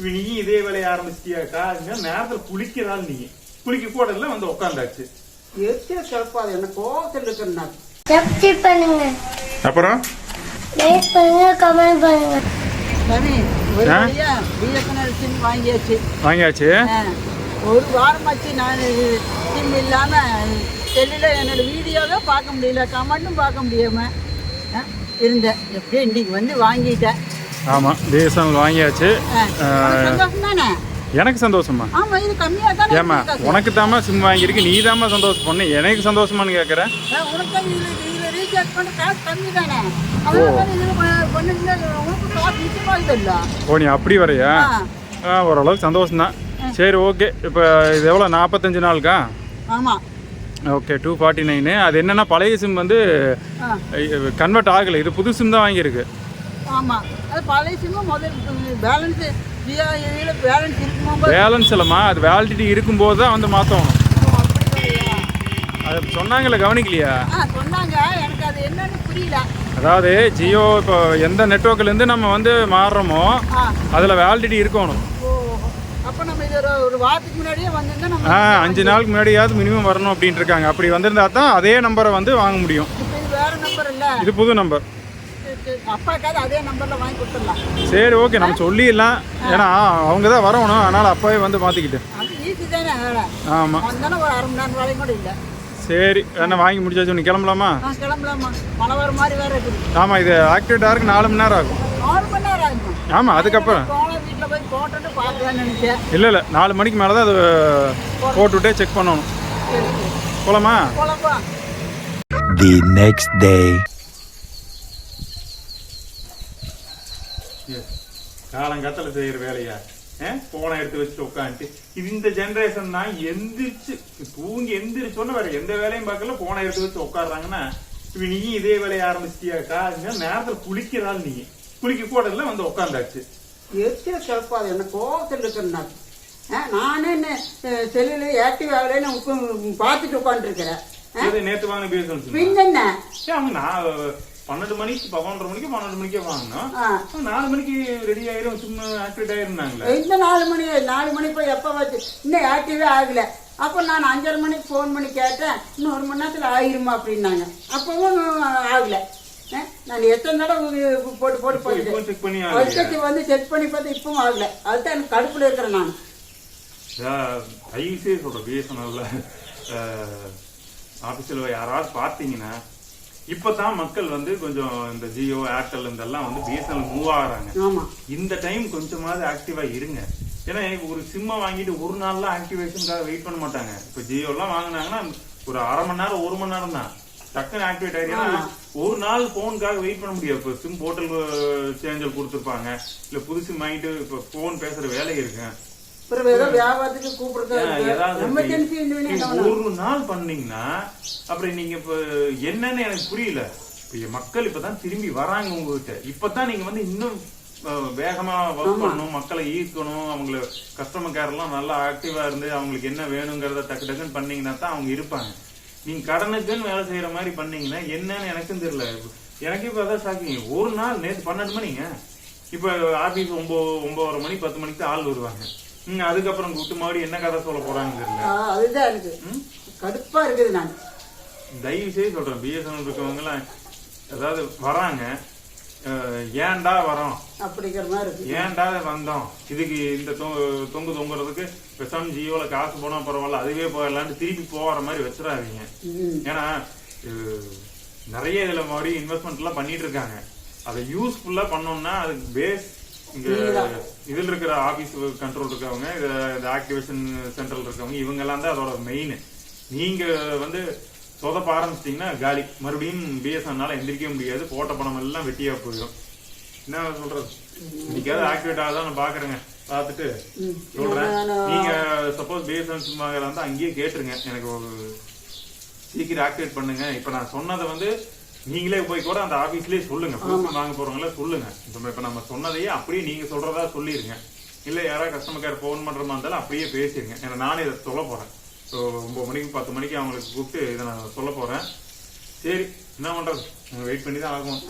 இப்ப நீயும் இதே வேலையை ஆரம்பிச்சிட்டியாக்கா? நேரத்துல குளிக்கிறாள் நீ. குளிக்க போடல வந்து உட்காந்தாச்சு எரிச்சல் கிளப்பாது? என்ன கோபத்தில் இருக்கிற நான் சப்ஸ்கிரைப் பண்ணுங்க. அப்புறம்? லைக் பண்ணுங்க கமெண்ட் பண்ணுங்க. சரி ஒரு? வழியா பிஎஸ்என்எல் சிம் வாங்கியாச்சு. வாங்கியாச்சு? ஒரு வாரமாச்சு நான் சிம் இல்லாம செல்லில் என்னோட வீடியோவே பார்க்க முடியல. கமெண்ட்டும் பார்க்க முடியாம ஆ, இருந்தேன். எப்படியும் இன்னைக்கு வந்து வாங்கிட்டேன். ஆமா பிஎஸ்என்எல் வாங்கியாச்சு. எனக்கு சந்தோஷமா ஏமா. உனக்கு தாமா சிம் வாங்கியிருக்கு நீ தாமா சந்தோஷம் பண்ணு எனக்கு மிச்சமாக இல்லை ஓ. நீ அப்படி வரையா? ஓரளவுக்கு சந்தோஷம் தான் சரி ஓகே. இப்போ இது எவ்வளோ நாற்பத்தஞ்சு நாளுக்கா? ஓகே டூ ஃபார்ட்டி நைனு அது என்னென்னா பழைய சிம் வந்து கன்வெர்ட் ஆகலை. இது புது சிம் தான் வாங்கியிருக்கு. ஆமா. அது பழைய சிம்மு முதல் பேலன்ஸ் ஜியோ இதில் பேலன்ஸ் இருக்கும்போது பேலன்ஸ் இல்லைம்மா. அது வேலிடிட்டி இருக்கும்போது தான் வந்து மாற்றணும் அது சொன்னாங்கல்ல கவனிக்கலையா? சொன்னாங்க. எனக்கு அது என்னன்னு புரியல. அதாவது ஜியோ இப்போ எந்த நெட்ஒர்க்லேருந்து நம்ம வந்து மாறுறோமோ அதில் வேலிடிட்டி இருக்கணும். ஆ அஞ்சு நாளுக்கு முன்னாடியாவது மினிமம் வரணும் அப்படின்ட்டு இருக்காங்க. அப்படி வந்திருந்தா தான் அதே நம்பரை வந்து வாங்க முடியும். இது புது நம்பர் அப்பாக்காவது அதே நம்பரில் வாங்கி கொடுத்துடலாம். சரி ஓகே நம்ம சொல்லிடலாம். ஏன்னா அவங்க தான் வரணும். அதனால் அப்போவே வந்து மாற்றிக்கிட்டு அது ஈஸி தானே ஆமாம் வந்தானே ஒரு அரை மணி நேரம் வேலையும் கூட இல்லை. சரி என்ன வாங்கி முடிச்சாச்சு. நீ கிளம்பலாமா? ஆ கிளம்பலாமா? மழை வர மாதிரி வேற இருக்குது. ஆமாம் இது ஆக்டிவேட் ஆகிறதுக்கு நாலு மணி நேரம் ஆகும். ஆறு மணி நேரம் ஆகுமா. ஆமாம் அதுக்கப்புறம். இல்லை இல்லை. நாலு மணிக்கு மேலே தான் அது போட்டுவிட்டே செக் பண்ணணும். போலாமா? போலப்பா The next காலங்காத்தில் செய்கிற வேலையா? போனை எடுத்து வச்சுட்டு உட்காந்துட்டு. இது இந்த ஜென்ரேஷன் தான் எந்திரிச்சு தூங்கி எந்திரிச்சோன்னு வேற எந்த வேலையும் பார்க்கல போனை எடுத்து வச்சு உட்காடுறாங்கன்னா இப்ப நீ இதே வேலையை ஆரம்பிச்சிட்டியாக்கா நேரத்துல குளிக்கிறாள் நீ. குளிக்க போடல வந்து உட்காந்தாச்சு எரிச்சல் கிளப்பாது என்ன கோபத்தில் இருக்கிற நான் என்ன செல்லில் ஆக்டிவ் ஆகலைன்னு பார்த்துட்டு உட்காந்துருக்கிறேன் இதை நேத்து வாங்க பேசணும் பின்னென்ன? அவங்க நான் பன்னெண்டு மணிக்கு பதினொன்றரை மணிக்கு பன்னெண்டு மணிக்கே வாங்கினோம். நாலு மணிக்கு ரெடி ஆயிரும் சும்மா ஆக்டிவேட் ஆயிருந்தாங்களே. இந்த நாலு மணி நாலு மணி போய் எப்போ வச்சு? இன்னும் ஆக்டிவே ஆகல. அப்போ நான் அஞ்சரை மணிக்கு ஃபோன் பண்ணி கேட்டேன் இன்னும் ஒரு மணி நேரத்தில் ஆயிருமா அப்படின்னாங்க. அப்பவும் ஆகல. நான் எத்தனை தடவை போட்டு போட்டு செக் பண்ணி? வருஷத்துக்கு வந்து செக் பண்ணி பார்த்து இப்பவும் ஆகல. அதுதான் எனக்கு கடுப்பில் இருக்கிறேன் நான். ஐசே சொல்றேன் பிஎஸ்என்எல்ல ஆபீஸ்ல யாராவது பார்த்தீங்கன்னா இப்பதான் மக்கள் வந்து கொஞ்சம் இந்த ஜியோ ஏர்டெல் இதெல்லாம் வந்து பிஎஸ்என்எல் மூவ் ஆகுறாங்க. இந்த டைம் கொஞ்சமாவது ஆக்டிவா இருங்க. ஏன்னா ஒரு சிம்மை வாங்கிட்டு ஒரு நாள்ல ஆக்டிவேஷனுக்காக வெயிட் பண்ண மாட்டாங்க. இப்ப ஜியோ எல்லாம் வாங்கினாங்கன்னா ஒரு அரை மணி நேரம் ஒரு மணி நேரம் தான். டக்குன்னு ஆக்டிவேட் ஆயிடுச்சுன்னா ஒரு நாள் போனுக்காக வெயிட் பண்ண முடியாது. இப்போ சிம் போர்ட்டல் சேஞ்சல் கொடுத்துருப்பாங்க. இல்ல புது சிம் வாங்கிட்டு இப்ப போன் பேசுற வேலை இருக்கு. பிறகு ஏதோ வியாபாரத்துக்கு கூப்பிடுறது ஏதாவது எமர்ஜென்சி நீங்க ஒரு நாள் பண்ணீங்கன்னா அப்புறம் நீங்க இப்ப என்னன்னு எனக்கு புரியல. இப்ப மக்கள் இப்பதான் திரும்பி வராங்க உங்ககிட்ட. இப்பதான் நீங்க வந்து இன்னும் வேகமா ஒர்க் பண்ணணும் மக்களை ஈர்க்கணும் அவங்கள கஸ்டமர் கேர் எல்லாம் நல்லா ஆக்டிவா இருந்து அவங்களுக்கு என்ன வேணுங்கிறத டக்கு டக்குன்னு பண்ணீங்கன்னா தான் அவங்க இருப்பாங்க. நீங்க கடனுக்குன்னு வேலை செய்யற மாதிரி பண்ணீங்கன்னா என்னன்னு எனக்கும் தெரியல. எனக்கு இப்ப அதான் ஷாக்கிங் ஒரு நாள் நேத்து பன்னெண்டு மணிங்க. இப்ப ஆபீஸ் ஒன்பது ஒன்பதரை மணி பத்து மணிக்கு ஆள் வருவாங்க. அதுக்கப்புறம் கூட்டு மறுபடியும் என்ன கதை சொல்ல ஆ, அதுதான் எனக்கு. கடுப்பா இருக்குது நான். தயவு செய்து சொல்றேன் பிஎஸ்என்எல் இருக்கவங்க எல்லாம் அதாவது வராங்க. ஏன்டா வரோம்? அப்படிங்கிற மாதிரி இருக்கு. ஏன்டா வந்தோம்? இதுக்கு இந்த தொங்கு தொங்குறதுக்கு பெசாம ஜியோல காசு போனா பரவாயில்ல அதுவே போயிடலான்னு திருப்பி போகிற மாதிரி வச்சிடாதீங்க. ஏன்னா நிறைய இதுல மாதிரி இன்வெஸ்ட்மெண்ட் எல்லாம் பண்ணிட்டு இருக்காங்க. அதை யூஸ்ஃபுல்லா பண்ணோம்னா அதுக்கு பேஸ் இங்க இதுல இருக்கிற ஆபீஸ் கண்ட்ரோல் இருக்கவங்க இந்த ஆக்டிவேஷன் சென்டர்ல இருக்கவங்க இவங்க எல்லாம் தான் அதோட மெயின் நீங்க வந்து சொதப்ப ஆரம்பிச்சிட்டீங்கன்னா காலி. மறுபடியும் பிஎஸ்என்னால எந்திரிக்க முடியாது. போட்ட பணம் எல்லாம் வெட்டியா போயிடும். என்ன சொல்றது? இன்னைக்காவது ஆக்டிவேட் ஆகுதா நான் பாக்குறேங்க. பார்த்துட்டு சொல்றேன். நீங்க சப்போஸ் பிஎஸ்என் சிம் வாங்குறதா அங்கேயே கேட்டுருங்க. எனக்கு ஒரு சீக்கிரம் ஆக்டிவேட் பண்ணுங்க. இப்ப நான் சொன்னதை வந்து நீங்களே போய் கூட அந்த ஆபீஸ்லயே சொல்லுங்க. புதுசு வாங்க போறவங்கள சொல்லுங்க. இப்ப நம்ம சொன்னதையே அப்படியே நீங்க சொல்றதா சொல்லிருங்க. இல்ல யாராவது கஸ்டமர் கேர் ஃபோன் பண்ற மாதிரி இருந்தாலும் அப்படியே பேசிருங்க. ஏன்னா நானே இதை சொல்ல போறேன். ஸோ ஒன்பது மணிக்கு பத்து மணிக்கு அவங்களுக்கு கூப்பிட்டு இதை நான் சொல்ல போறேன். சரி என்ன பண்றது? வெயிட் பண்ணி தான் ஆகும்